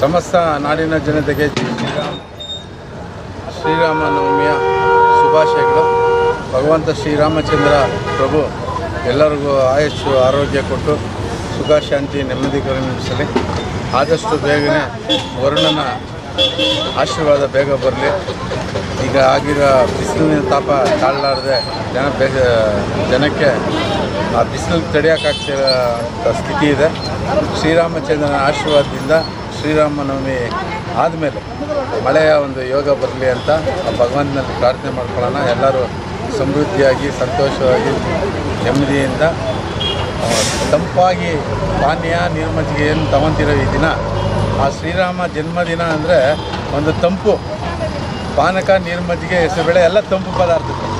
ಸಮಸ್ತ ನಾಡಿನ ಜನತೆಗೆ ಶ್ರೀರಾಮ್. ಶ್ರೀರಾಮನವಮಿಯ ಶುಭಾಶಯಗಳು. ಭಗವಂತ ಶ್ರೀರಾಮಚಂದ್ರ ಪ್ರಭು ಎಲ್ಲರಿಗೂ ಆಯುಷ್ಯು, ಆರೋಗ್ಯ ಕೊಟ್ಟು ಸುಖ, ಶಾಂತಿ, ನೆಮ್ಮದಿ ಕರುಣಿಸಲಿ ಆದಷ್ಟು ಬೇಗನೆ ವರುಣನ ಆಶೀರ್ವಾದ ಬೇಗ ಬರಲಿ. ಈಗ ಆಗಿರೋ ಬಿಸಿಲಿನ ತಾಪ ತಾಳಲಾರದೆ ಜನ ಬೇಗ ಜನಕ್ಕೆ ಆ ಬಿಸಿಲು ತಡೆಯೋಕ್ಕಾಗ್ತಿರೋ ಸ್ಥಿತಿ ಇದೆ. ಶ್ರೀರಾಮಚಂದ್ರನ ಆಶೀರ್ವಾದದಿಂದ ಶ್ರೀರಾಮನವಮಿ ಆದಮೇಲೆ ಮಳೆಯ ಒಂದು ಯೋಗ ಬರಲಿ ಅಂತ ಆ ಭಗವಂತನಲ್ಲಿ ಪ್ರಾರ್ಥನೆ ಮಾಡ್ಕೊಳ್ಳೋಣ. ಎಲ್ಲರೂ ಸಮೃದ್ಧಿಯಾಗಿ, ಸಂತೋಷವಾಗಿ, ನೆಮ್ಮದಿಯಿಂದ ತಂಪಾಗಿ ಪಾನೀಯ ನೀರು ಮಜ್ಜಿಗೆ ಏನು ತಗೊಂತಿರೋ ಈ ದಿನ, ಆ ಶ್ರೀರಾಮ ಜನ್ಮದಿನ ಅಂದರೆ ಒಂದು ತಂಪು, ಪಾನಕ ನೀರು ಮಜ್ಜಿಗೆ ಹೆಸರುಬೇಳೆ, ಎಲ್ಲ ತಂಪು ಪದಾರ್ಥಗಳು.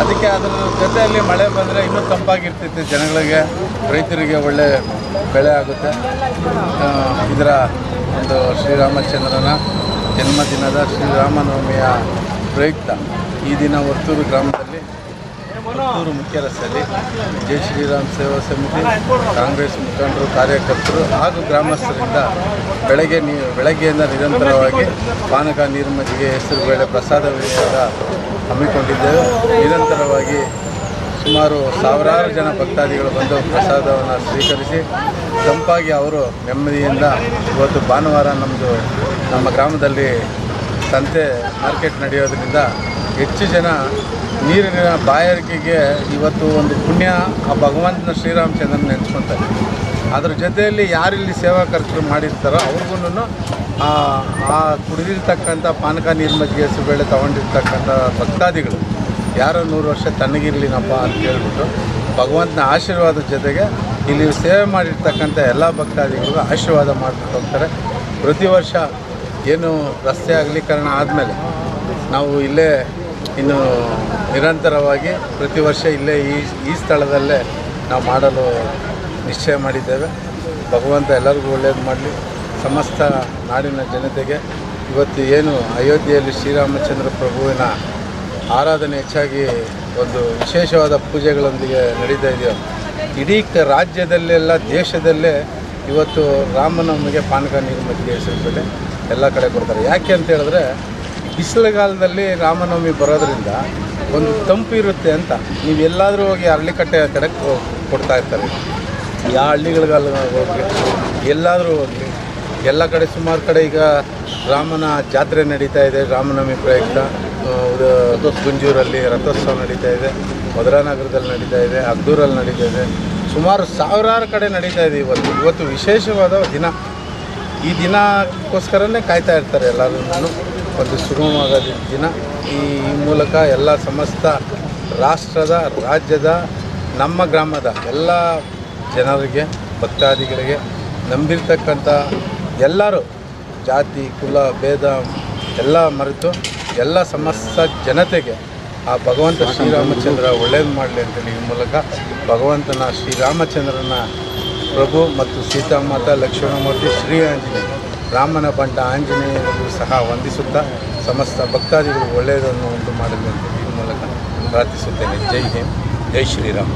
ಅದಕ್ಕೆ ಅದರ ಜೊತೆಯಲ್ಲಿ ಮಳೆ ಬಂದರೆ ಇನ್ನೂ ತಂಪಾಗಿರ್ತೈತೆ ಜನಗಳಿಗೆ, ರೈತರಿಗೆ ಒಳ್ಳೆ ಬೆಳೆ ಆಗುತ್ತೆ. ಇದರ ಒಂದು ಶ್ರೀರಾಮಚಂದ್ರನ ಜನ್ಮದಿನದ ಶ್ರೀರಾಮನವಮಿಯ ಪ್ರಯುಕ್ತ ಈ ದಿನ ವರ್ತೂರು ಗ್ರಾಮದಲ್ಲಿ ವರ್ತೂರು ಮುಖ್ಯ ರಸ್ತೆಯಲ್ಲಿ ಜೈ ಶ್ರೀರಾಮ್ ಸೇವಾ ಸಮಿತಿ, ಕಾಂಗ್ರೆಸ್ ಮುಖಂಡರು, ಕಾರ್ಯಕರ್ತರು ಹಾಗೂ ಗ್ರಾಮಸ್ಥರಿಂದ ಬೆಳಗ್ಗೆ ನೀ, ಬೆಳಗ್ಗೆಯಿಂದ ನಿರಂತರವಾಗಿ ಪಾನಕ, ನೀರು ಮಜ್ಜಿಗೆ ಹೆಸರುಬೇಳೆ ಪ್ರಸಾದ ವಿನಿಯೋಗ ಹಮ್ಮಿಕೊಂಡಿದ್ದೇವೆ. ನಿರಂತರವಾಗಿ ಸುಮಾರು ಸಾವಿರಾರು ಜನ ಭಕ್ತಾದಿಗಳು ಬಂದು ಪ್ರಸಾದವನ್ನು ಸ್ವೀಕರಿಸಿ, ತಂಪಾಗಿ ಅವರು ನೆಮ್ಮದಿಯಿಂದ ಇವತ್ತು ಭಾನುವಾರ ನಮ್ಮದು ನಮ್ಮ ಗ್ರಾಮದಲ್ಲಿ ಸಂತೆ ಮಾರ್ಕೆಟ್ ನಡೆಯೋದ್ರಿಂದ ಹೆಚ್ಚು ಜನ ನೀರಿನ ಬಾಯಾರಿಕೆಗೆ ಇವತ್ತು ಒಂದು ಪುಣ್ಯ ಆ ಭಗವಂತನ ಶ್ರೀರಾಮಚಂದ್ರನ ನೆನೆಸ್ಕೊತಾರೆ. ಅದ್ರ ಜೊತೆಯಲ್ಲಿ ಯಾರಿಲ್ಲಿ ಕಾರ್ಯಕ್ರಮ ಮಾಡಿರ್ತಾರೋ ಅವ್ರಿಗೂ ಆ ಕುಡಿದಿರ್ತಕ್ಕಂಥ ಪಾನಕ ನೀರು ಮಜ್ಜಿಗೆ ಹೆಸರುಬೇಳೆ ತೊಗೊಂಡಿರ್ತಕ್ಕಂಥ ಭಕ್ತಾದಿಗಳು, ಯಾರೋ ನೂರು ವರ್ಷ ತಣ್ಣಗಿರ್ಲಿನಪ್ಪ ಅಂತ ಹೇಳ್ಬಿಟ್ಟು ಭಗವಂತನ ಆಶೀರ್ವಾದದ ಜೊತೆಗೆ ಇಲ್ಲಿ ಸೇವೆ ಮಾಡಿರ್ತಕ್ಕಂಥ ಎಲ್ಲ ಭಕ್ತಾದಿಗಳಿಗೂ ಆಶೀರ್ವಾದ ಮಾಡ್ಬಿಟ್ಟು ಹೋಗ್ತಾರೆ. ಪ್ರತಿ ವರ್ಷ ಏನು ರಸ್ತೆ ಅಗಲೀಕರಣ ಆದಮೇಲೆ ನಾವು ಇಲ್ಲೇ ಇನ್ನು ನಿರಂತರವಾಗಿ ಪ್ರತಿ ವರ್ಷ ಇಲ್ಲೇ ಈ ಈ ಸ್ಥಳದಲ್ಲೇ ನಾವು ಮಾಡಲು ನಿಶ್ಚಯ ಮಾಡಿದ್ದೇವೆ. ಭಗವಂತ ಎಲ್ಲರಿಗೂ ಒಳ್ಳೆಯದು ಮಾಡಲಿ. ಸಮಸ್ತ ನಾಡಿನ ಜನತೆಗೆ ಇವತ್ತು ಏನು ಅಯೋಧ್ಯೆಯಲ್ಲಿ ಶ್ರೀರಾಮಚಂದ್ರ ಪ್ರಭುವಿನ ಆರಾಧನೆ ಹೆಚ್ಚಾಗಿ ಒಂದು ವಿಶೇಷವಾದ ಪೂಜೆಗಳೊಂದಿಗೆ ನಡೀತಾ ಇದೆಯೋ, ಇಡೀ ರಾಜ್ಯದಲ್ಲೆಲ್ಲ ದೇಶದಲ್ಲೇ ಇವತ್ತು ರಾಮನವಮಿಗೆ ಪಾನಕ ನೀರು ಮಜ್ಜಿಗೆ ಹೆಸರುಬೇಳೆ ಎಲ್ಲ ಕಡೆ ಕೊಡ್ತಾರೆ. ಯಾಕೆ ಅಂತ ಹೇಳಿದ್ರೆ ಬಿಸಿಲುಗಾಲದಲ್ಲಿ ರಾಮನವಮಿ ಬರೋದ್ರಿಂದ ಒಂದು ತಂಪು ಇರುತ್ತೆ ಅಂತ. ನೀವು ಎಲ್ಲಾದರೂ ಹೋಗಿ ಹಳ್ಳಿಕಟ್ಟೆ ಕಡೆ ಕೊಡ್ತಾ ಇರ್ತಾರೆ. ಯಾವ ಹಳ್ಳಿಗಳಿಗಾಲ ಹೋಗಲಿ ಎಲ್ಲಾದರೂ ಹೋಗಲಿ ಎಲ್ಲ ಕಡೆ ಸುಮಾರು ಕಡೆ ಈಗ ರಾಮನ ಜಾತ್ರೆ ನಡೀತಾ ಇದೆ, ರಾಮನವಮಿ ಪ್ರಯುಕ್ತ. ಗುಂಜೂರಲ್ಲಿ ರಥೋತ್ಸವ ನಡೀತಾ ಇದೆ ಮಧುರಾನಗರದಲ್ಲಿ ನಡೀತಾ ಇದೆ, ಅಗ್ದೂರಲ್ಲಿ ನಡೀತಾ ಇದೆ. ಸುಮಾರು ಸಾವಿರಾರು ಕಡೆ ನಡೀತಾ ಇದೆ ಇವತ್ತು. ಇವತ್ತು ವಿಶೇಷವಾದ ದಿನ. ಈ ದಿನಕ್ಕೋಸ್ಕರನೇ ಕಾಯ್ತಾ ಇರ್ತಾರೆ ಎಲ್ಲರೂ ಒಂದು ಸುಗಮವಾದ ದಿನ. ಈ ಮೂಲಕ ಎಲ್ಲ ಸಮಸ್ತ ರಾಷ್ಟ್ರದ, ರಾಜ್ಯದ, ನಮ್ಮ ಗ್ರಾಮದ ಎಲ್ಲ ಜನರಿಗೆ, ಭಕ್ತಾದಿಗಳಿಗೆ ನಂಬಿರ್ತಕ್ಕಂಥ ಎಲ್ಲರೂ ಜಾತಿ, ಕುಲ, ಭೇದ ಎಲ್ಲ ಮರೆತು ಎಲ್ಲ ಸಮಸ್ತ ಜನತೆಗೆ ಆ ಭಗವಂತ ಶ್ರೀರಾಮಚಂದ್ರ ಒಳ್ಳೇದು ಮಾಡಲಿ ಅಂತೇಳಿ ಈ ಮೂಲಕ ಭಗವಂತನ ಶ್ರೀರಾಮಚಂದ್ರನ ಪ್ರಭು ಮತ್ತು ಸೀತಾಮಾತ ಲಕ್ಷ್ಮಣಮೂರ್ತಿ ಶ್ರೀ ರಾಮನ ಬಂಟ ಆಂಜನೇಯರು ಸಹ ವಂದಿಸುತ್ತಾ ಸಮಸ್ತ ಭಕ್ತಾದಿಗಳು ಒಳ್ಳೆಯದನ್ನು ಉಂಟು ಮಾಡಲಿ ಈ ಮೂಲಕ ಪ್ರಾರ್ಥಿಸುತ್ತೇನೆ. ಜೈ ಹಿಂದ್. ಜೈ ಶ್ರೀರಾಮ್.